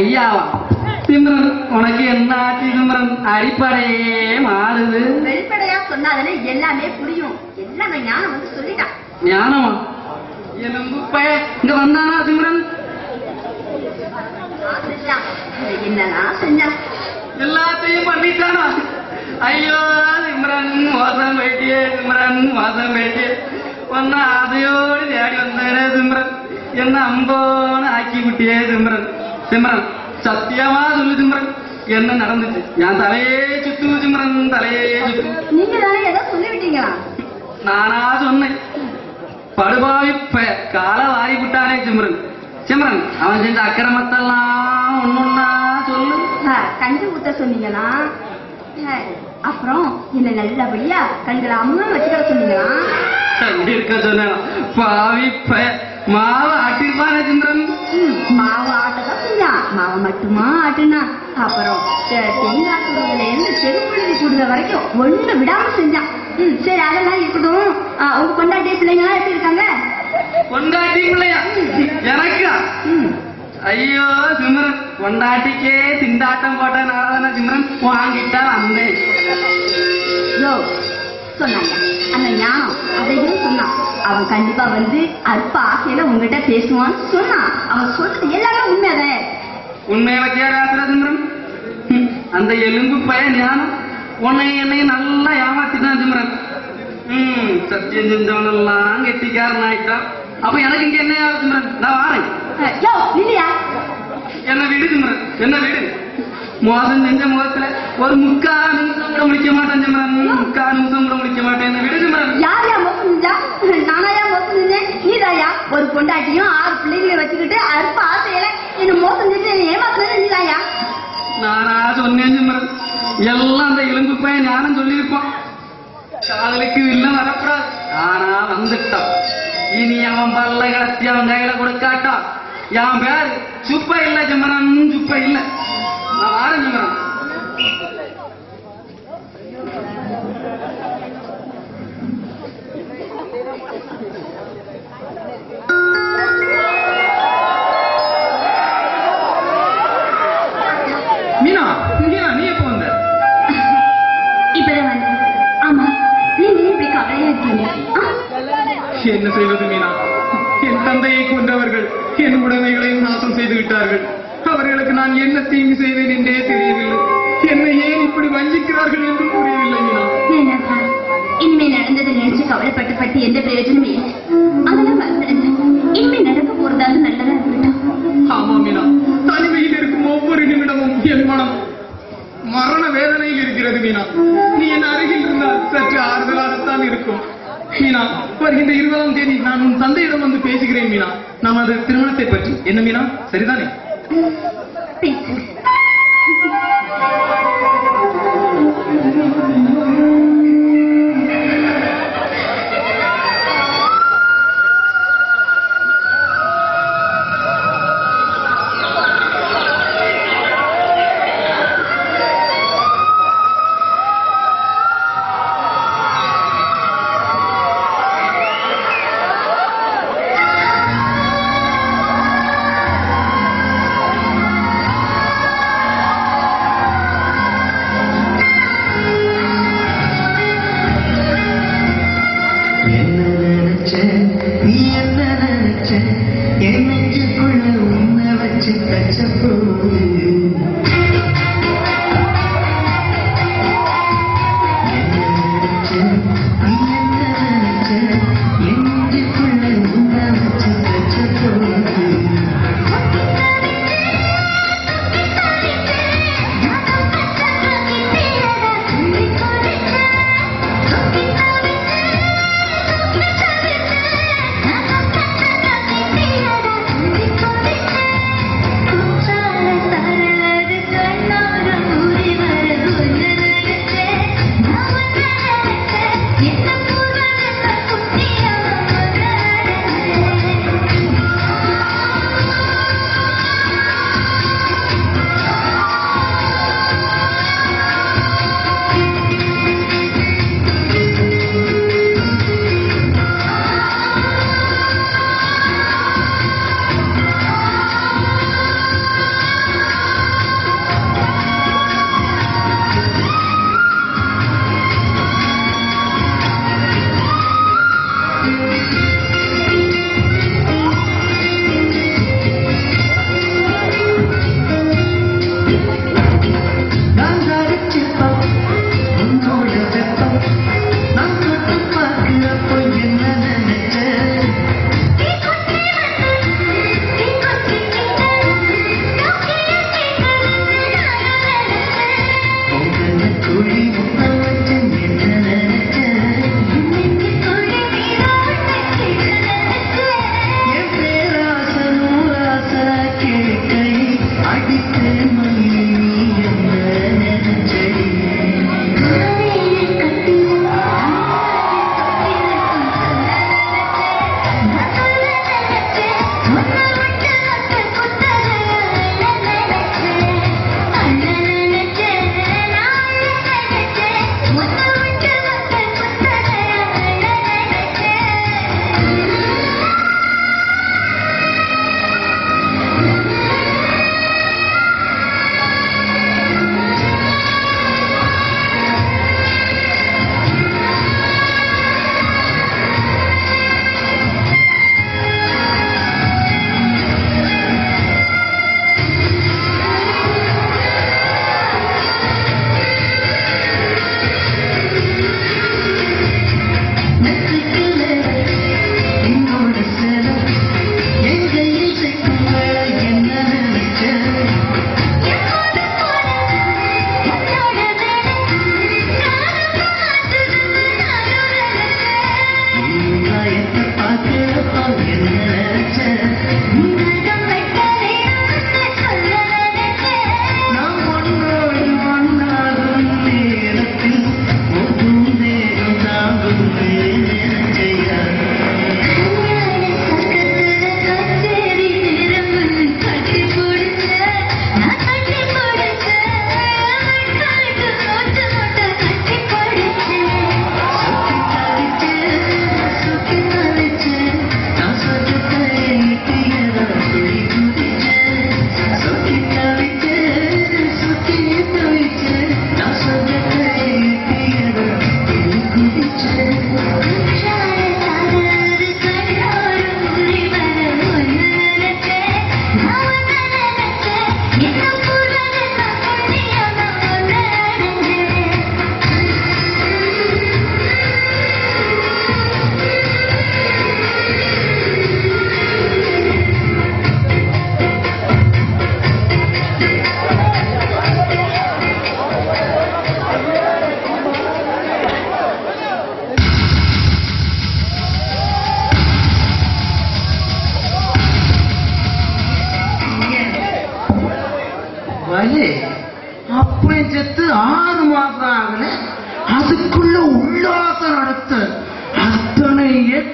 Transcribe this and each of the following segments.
ஐயாவா சிம்ரன் உனக்கு என்ன ஆச்சு சிம்ரன்? அடிப்படையே மாறுது. வெளிப்படையா சொன்னாதானே எல்லாமே புரியும். எல்லாம் ஞானம் வந்து சொல்லிட்டான் ஞானமா? எலும்பு பய இங்க வந்தானா சிம்ரன்? செஞ்சான் என்னதான் செஞ்சான் எல்லாத்தையும் பண்ணிட்டானா? ஐயோ சிம்ரன் மோசம் போயிட்டியே சிம்ரன் மோசம் போயிட்டியே. ஒன்னா அதையோடு தேடி வந்தேனே சிம்ரன். என்ன அம்போன்னு ஆக்கி விட்டியே சிம்ரன். சிம்ரன் சத்தியமா சொல்லு சிம்ரன் என்ன நடந்துச்சு? நான் தலையே சுத்து சிம்ரன் தலையே சுத்து நீங்க தானே ஏதோ சொல்லிவிட்டீங்களா? நானா சொன்னேன். படுபாவி காலை வாரி விட்டானே சிம்ரன் சிம்ரன் அவன் செஞ்ச அக்கிரமத்தெல்லாம் ஒன்னொன்னா சொல்லு. கஞ்சி ஊத்த சொன்னீங்களா? அப்புறம் என்ன நல்லபடியா கண்களை அம்மா வச்சுக்கிற சொன்னீங்களா? கண்டி இருக்க சொன்னேன். பாவி மாவை ஆட்டிருப்பானே ம், மாவு ஆட்டதான் செஞ்சான் மாவை மட்டுமா ஆட்டுனா? அப்புறம் தேங்காய் துருவல இருந்து தெருப்புழுதி கூடுற வரைக்கும் ஒண்ணு விடாம செஞ்சான் ம் சரி அதெல்லாம் இருக்கட்டும். உங்க கொண்டாட்டிய பிள்ளைங்க எப்படி இருக்காங்க? கொண்டாட்டிங்களையா எனக்கா? ம். ஐயோ சிம்ரன் கொண்டாட்டிக்கே திண்டாட்டம் போட்ட நாராயண சிம்ரன் வாங்கிட்டா வந்தேன் சொன்னாங்க ஞானம் அதையும் சொன்னான். அவன் கண்டிப்பா வந்து அற்ப ஆசையில உங்ககிட்ட பேசுவான்னு சொன்னான். அவன் சொல்றது எல்லாமே உண்மைதான் உண்மையை வச்சியா ராத்திர சிம்ரன் ஹம், அந்த எலும்பு பய ஞானம். உன்னை என்னை நல்லா ஏமாத்திட்டான் சிம்ரன் ம் சத்தியம் செஞ்சவனெல்லாம் கெட்டிக்காரன் ஆயிட்டான் அப்ப எனக்கு இங்க என்ன ஆகுது சிம்ரன் நான் வாரேன். யோ இல்லையா என்ன விடு சிம்ரன் என்ன விடு? மோசம் செஞ்ச முகத்துல ஒரு முக்கா நிமிஷம் கூட முடிக்க மாட்டேன் சிம்ரன் முக்கா நிமிஷம் கூட முடிக்க மாட்டேன். விடு சிம்ரன் யார் யா மோசம் செஞ்சா? நானா மோசம் செஞ்சேன்? நீதாயா ஒரு பொண்டாட்டியும் ஆறு பிள்ளைகளை வச்சுக்கிட்டு அற்ப ஆசையில என்ன மோசம் செஞ்சு என்ன ஏமாத்துனது நீதாயா நானா சொன்னேன் சிம்ரன் எல்லாம் அந்த எலும்பு பையன் ஞானம் சொல்லியிருப்பான். காதலுக்கு இல்லை வரக்கூடாது. ஆனா வந்துட்டான். இனி அவன் பல்ல கடத்தி அவன் கையில கொடுக்காட்டான். என் பேர் சுப்ப இல்ல சிம்ரன் சுப்ப இல்ல. நான் வாரேன் சிம்ரன் மீனா மீனா நீ எப்போ வந்த? இப்பதான் வந்து ஆமா நீங்க இப்படி கவலையா இருக்கீங்க? என்ன செய்வது மீனா? என் தந்தையை கொன்றவர்கள் என் உடைமைகளையும் நாசம் செய்து விட்டார்கள். அவர்களுக்கு நான் என்ன தீங்கு செய்வேன் என்றே தெரியவில்லை. என்னை ஏன் இப்படி வஞ்சிக்கிறார்கள் என்று புரியவில்லை இனிமே நடந்ததை நினைச்சு கவலைப்பட்டு பட்டு எந்த பிரயோஜனமே இல்லை. அதெல்லாம் மறந்துடுங்க இனிமே நடக்க போறதாவது நல்லதா இருக்கட்டும். ஆமா மீனா தனிமையில் இருக்கும் ஒவ்வொரு நிமிடமும் என் மனம் மரண வேதனையில் இருக்கிறது மீனா நீ என் அருகில் இருந்தால் சற்று ஆறுதலாகத்தான் இருக்கும். மீனா வருகின்ற இருபதாம் தேதி நான் உன் தந்தையிடம் வந்து பேசுகிறேன் மீனா நமது திருமணத்தை பற்றி என்ன மீனா சரிதானே? Tem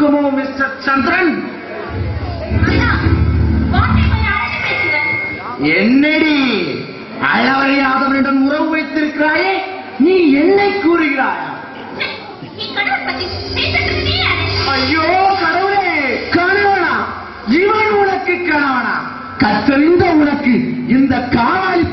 இருக்குமோ மிஸ்டர் சந்திரன்? அண்ணா, வார்த்தை கொஞ்சம் என்னடி அளவறியாதவனிடம் உறவு வைத்திருக்கிறாயே நீ என்னை கூறுகிறாயா? ஐயோ கடவுளே கணவனா? இவன் உனக்கு கணவனா? கத்தறிந்த உனக்கு இந்த காவாலி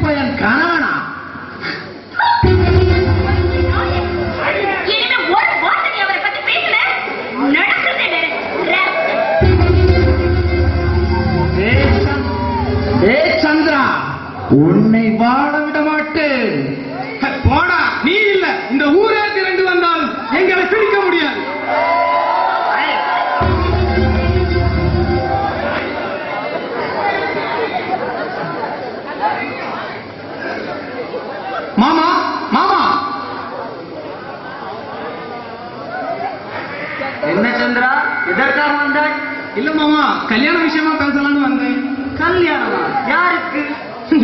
உன்னை வாழ விட மாட்டேன் போடா நீ இல்ல. இந்த ஊரே திரண்டு வந்தாலும் எங்களை பிரிக்க முடியாது. மாமா மாமா. என்ன சந்திரா எதற்காக வந்தாய்? இல்ல மாமா கல்யாண விஷயமா பேசலாம்னு வந்தேன். கல்யாணமா? யாருக்கு?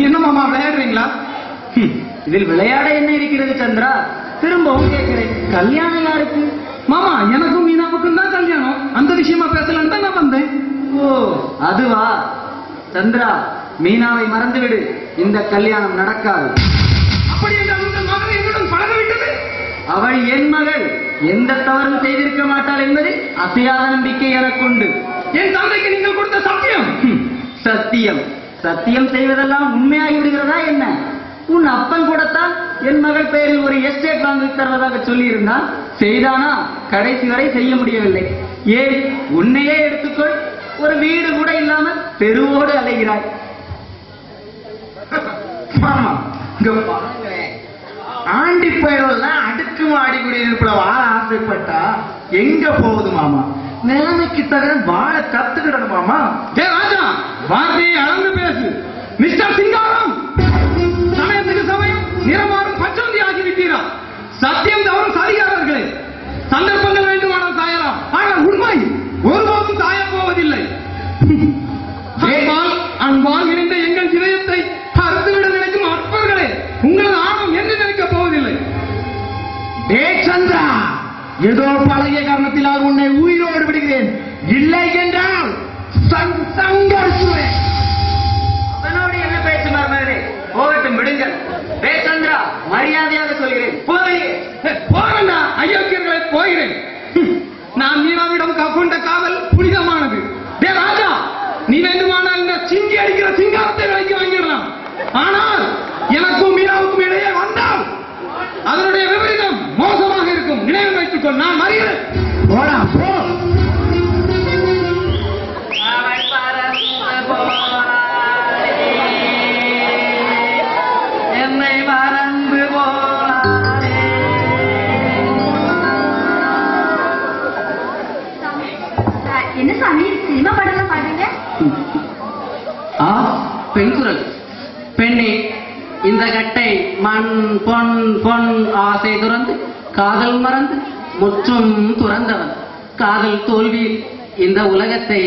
என்ன மாமா விளையாடுறீங்களா? இதில் விளையாட என்ன இருக்கிறது சந்திரா? திரும்பவும் கேட்கிறேன். கல்யாணம் யாருக்கு? மாமா எனக்கும் மீனாவுக்கும் தான் கல்யாணம். அந்த விஷயமா பேசலாம்னு தான் நான் வந்தேன். ஓ அதுவா? சந்திரா மீனாவை மறந்துவிடு. இந்த கல்யாணம் நடக்காது. அப்படி என்றால் உங்கள் மகனை என்னுடன் பழக விட்டது? அவள் என் மகள். எந்த தவறும் செய்திருக்க மாட்டாள் என்பதில் அசையாத நம்பிக்கை எனக்குண்டு. என் தந்தைக்கு நீங்கள் கொடுத்த சத்தியம்? சத்தியம். சத்தியம் செய்வதெல்லாம் உண்மையாகி விடுகிறதா என்ன? உன் அப்பன் கூடத்தான் என் மகள் பெயரில் ஒரு எஸ்டேட் வாங்கி தருவதாக சொல்லியிருந்தான் செய்தானா? கடைசி வரை செய்ய முடியவில்லை. ஏன்? உன்னையே எடுத்துக்கொள். ஒரு வீடு கூட இல்லாமல் தெருவோடு அலைகிறாய். மாமா ஆண்டி பயரெல்லாம் அடுக்கு மாடி குடியிருப்புல வாழ ஆசைப்பட்டா எங்க போகுது மாமா? நிலைமைக்கு தகுந்த வாழ கத்துக்கிடணும் மாமா. ஏ ராஜா மிஸ்டர் காதல் மறந்து முற்றும் துறந்தவன். காதல் தோல்வியில் இந்த உலகத்தை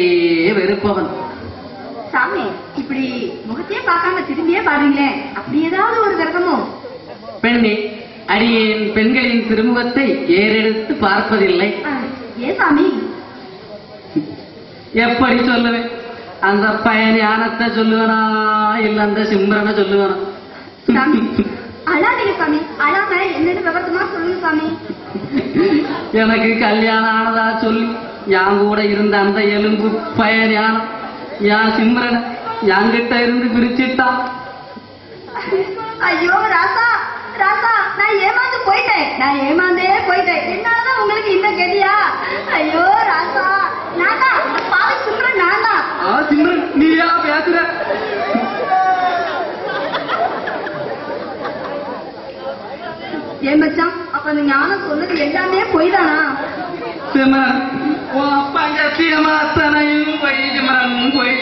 வெறுப்பவன். சாமி இப்படி முகத்தையே பார்க்காம திரும்பியே பாடுறீங்களே அப்படி ஏதாவது ஒரு கிரகமோ பெண்ணே அடியேன் பெண்களின் திருமுகத்தை ஏறெடுத்து பார்ப்பதில்லை. ஏன் சாமி? எப்படி சொல்லுவேன்? அந்த பயன் ஞானத்தை சொல்லுவனா இல்ல அந்த சிம்ரனை சொல்லுவனா? சாமி அழாதீங்க சாமி அழாம என்னன்னு விவரமா சொல்லுங்க சாமி எனக்கு கல்யாணம் ஆனதா சொல்லி என் கூட இருந்த அந்த எலும்பு பயன் ஞானம் என் சிம்ரனை என்கிட்ட இருந்து பிரிச்சுட்டான் ஐயோ ராசா ராசா நான் ஏமாந்து போயிட்டேன் நான் ஏமாந்தே போயிட்டேன். என்னாலதான் உங்களுக்கு இந்த கெதியா? ஐயோ ராசா நான் தான் பாவி சும்ரன் நான் தான் சிம்ரன் நீயா பேசுற? ஏன் மச்சான் அப்ப அந்த ஞானம் சொன்னது எல்லாமே பொய் தானா சிம்ரன் உன் அப்பங்க சீமாத்தனையும் போய் சிம்ரன் போய்.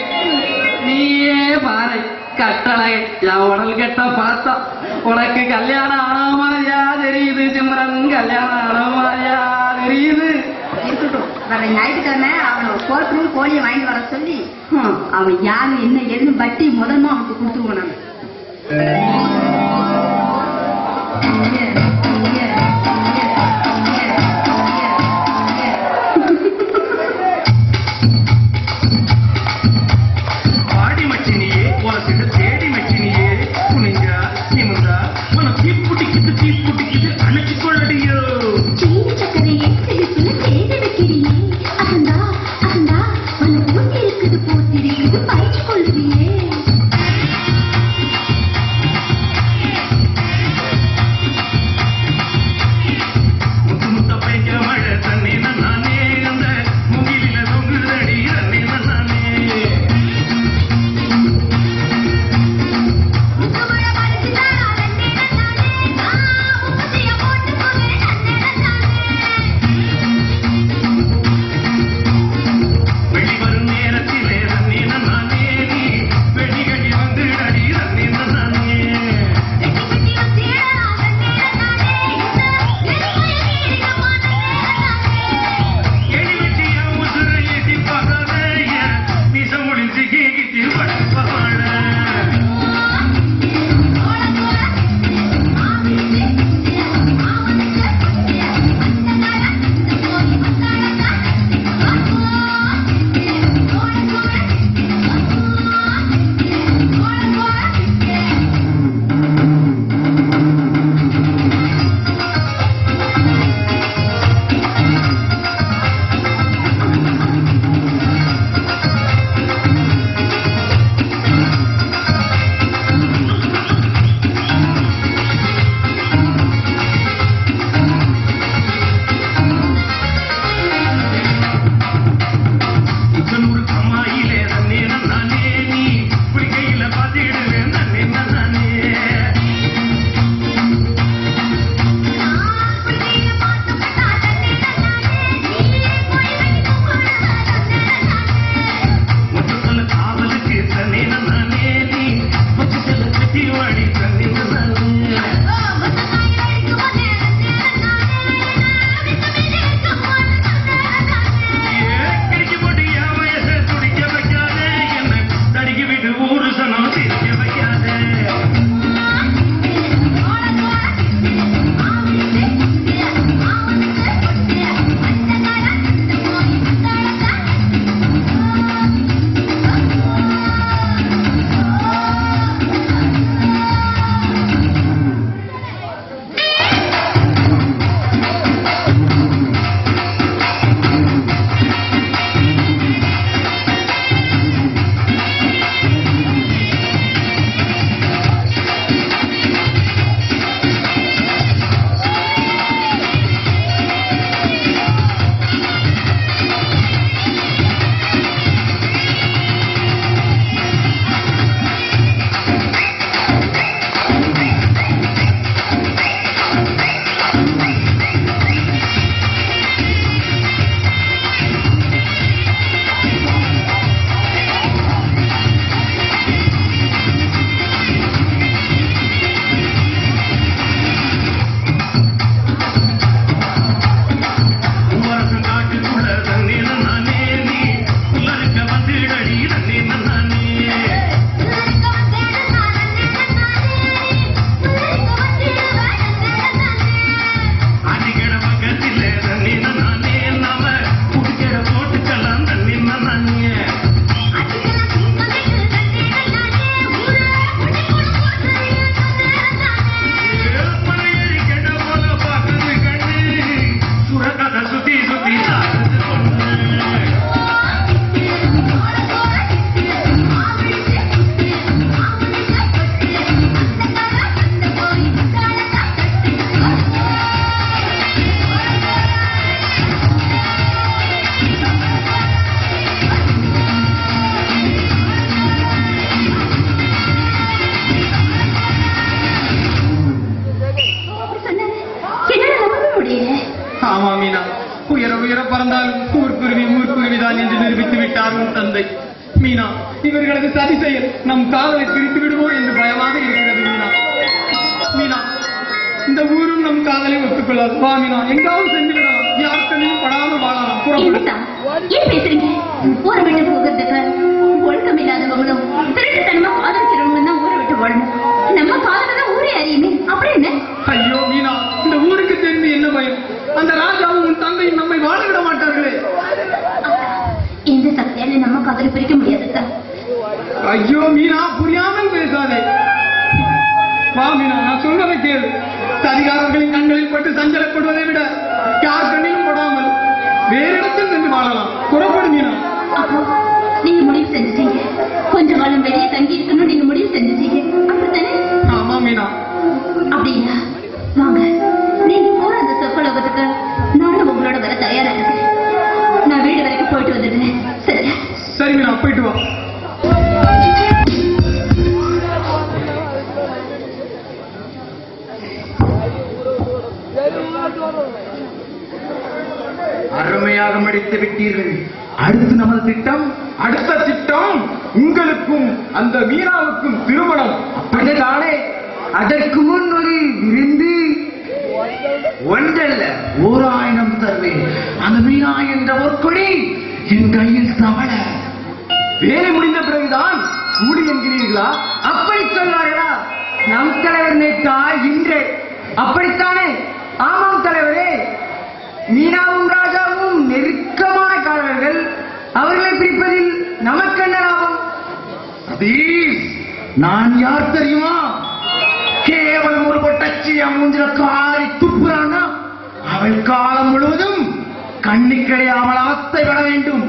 நீயே பாரு கட்டளை. என் உடல் கெட்ட பார்த்தா உனக்கு கல்யாணம் ஆன மாதிரியா தெரியுது சிம்ரன் கல்யாணம் ஆன மாதிரியா தெரியுது. இருக்கட்டும் வர ஞாயிற்றுக்கிழமை அவனை ஒரு கோர்ட்ரூம் கோழியை வாங்கிட்டு வர சொல்லி அவன் யாரு என்ன ஏதுன்னு பட்டி முதல்மா அவனுக்கு கொடுத்துருவோம் நாங்க. காதலை ஒத்துக்கொள்ளாது எங்காவது சென்று விடலாம் யார் கண்ணிலும் படாமல் வாழலாம் புறப்படு ஏன் பேசுறீங்க? ஊரை விட்டு போகிறதுக்கு சஞ்சலப்படுவதை விட யார் கண்ணிலும் படாமல் வேறு இடத்தில் சென்று வாழலாம். புறப்படு மீனா. அப்போ நீங்க முடிவு செஞ்சுட்டீங்க. கொஞ்ச காலம் வெளியே தங்கி இருக்கணும் நீங்க முடிவு செஞ்சுட்டீங்க. அப்படித்தானே? ஆமா மீனா. அப்படின்னா வாங்க. நீங்க போற அந்த சொற்கலோகத்துக்கு நானும் உங்களோட வர தயாரா இருக்கேன். நான் வீடு வரைக்கும் போயிட்டு வந்துடுறேன். சரியா? சரி மீனா போயிட்டு வா. அருமையாக விட்டீர்கள். அடுத்து நமது திட்டம் அடுத்த திட்டம் உங்களுக்கும் அந்த மீனாவுக்கும் திருமணம். அப்படிதானே? அதற்கு முன் ஒரு விருந்து. ஒன்றல்ல ஓர் ஆயிரம் தருவேன். அந்த மீனா என்ற ஒரு கொடி என் கையில் தவள. வேலை முடிந்த பிறகுதான் கூடி என்கிறீர்களா? அப்படி சொல்லார்களா நம் தலைவர் நேற்றா இன்றே. அப்படித்தானே? ஆமாம் தலைவரே. மீனாவும் ராஜாவும் நெருக்கமான காதலர்கள் அவர்களை பிரிப்பதில் நமக்கு என்ன லாபம்? சதீஷ் நான் யார் தெரியுமா? கேவலம் ஒரு பொட்டச்சிய மூஞ்சில காரி துப்புறானா அவள் காலம் முழுவதும் கண்ணி கிடையாமல் அவஸ்தைப்பட வேண்டும்.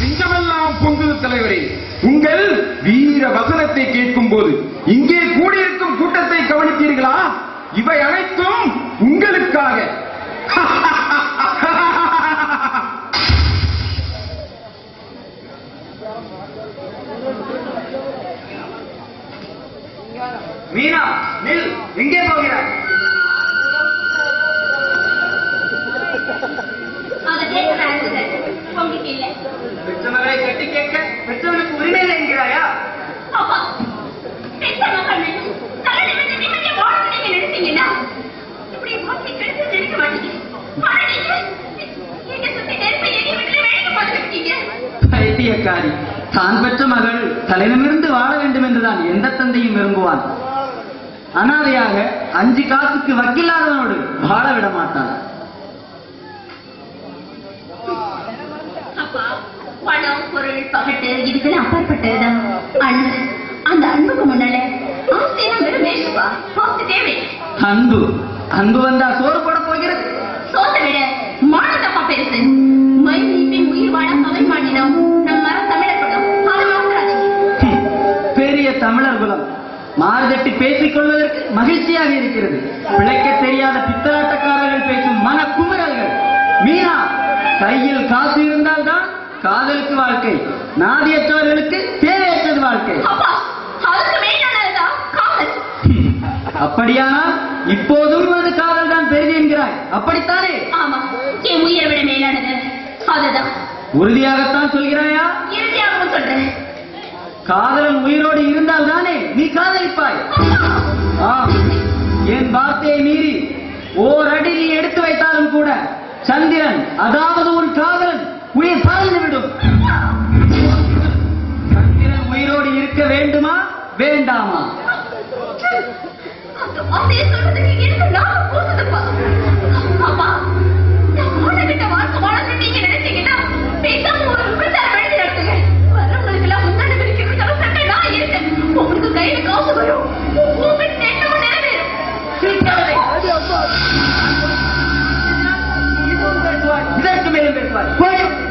நெஞ்சமெல்லாம் பொங்குது தலைவரே. உங்கள் வீர வசனத்தை கேட்கும் போது இங்கே கூடியிருக்கும் கூட்டத்தை கவனித்தீர்களா? இவை அனைத்தும் உங்களுக்காக. மீனா நில் எங்கே போகிறாய் அதை கேட்க உங்களுக்கு இல்லை பெற்றவர்களை கட்டி கேட்க பெற்றவனுக்கு உரிமை இல்லை என்கிறாயா அப்பா பெத்த மகள் தலை நிமிர்ந்து நிம்மதியா வாழ நீங்க நினைச்சீங்கன்னா இப்படி வாழ்க்கை கெடுத்து நினைக்க மாட்டீங்க ஆனா நீங்க எங்க சுத்தி நெருப்பை எங்க வீட்டுல வேடிக்கை பார்த்துருக்கீங்க பைத்தியக்காரி தான் பெற்ற மகள் தலைநிமிர்ந்து வாழ வேண்டும் என்றுதான் எந்த தந்தையும் விரும்புவான் அனாதையாக அஞ்சு காசுக்கு வக்கில்லாதவனோடு வாழ விட மாட்டான். பணம் பொருள் பகட்டு இதுக்கெல்லாம் அப்பாற்பட்டதுதான். அன்பு அந்த அன்புக்கு முன்னால ஆஸ்தியெல்லாம் வெறும் வேஸ்ட்பா ஆஸ்தி தேவை. அன்பு அன்பு வந்தா சோறு போட போகிறது. சோத்தை விட மானத்தப்பா பெருசு. மயில் நீப்பின் உயிர் வாழ அவை மாட்டினோம் மாறுதட்டி பேசிக் கொள்வதற்கு மகிழ்ச்சியாக இருக்கிறது. பிழைக்க தெரியாத பித்தலாட்டக்காரர்கள் பேசும் மன குமுறல்கள் மீனா கையில் காசு இருந்தால்தான் காதலுக்கு வாழ்க்கை. நாதியற்றவர்களுக்கு தேவையற்றது வாழ்க்கை. அப்படியானால் இப்போதும் அது காதல் தான் பெரிது என்கிறாய். அப்படித்தானே? ஆமா என் உயிரை விட மேலானது அதுதான். உறுதியாகத்தான் சொல்கிறாயா? இறுதியாகவும் சொல்றேன். காதலன் உயிரோடு இருந்தால் தானே நீ காதலிப்பாய்? என் வார்த்தையை மீறி ஓர் அடி நீ எடுத்து வைத்தாலும் கூட சந்திரன் அதாவது உன் காதலன் உயிர் பறந்து விடும். சந்திரன் உயிரோடு இருக்க வேண்டுமா? வேண்டாமா? நினைச்சீங்கன்னா Wait!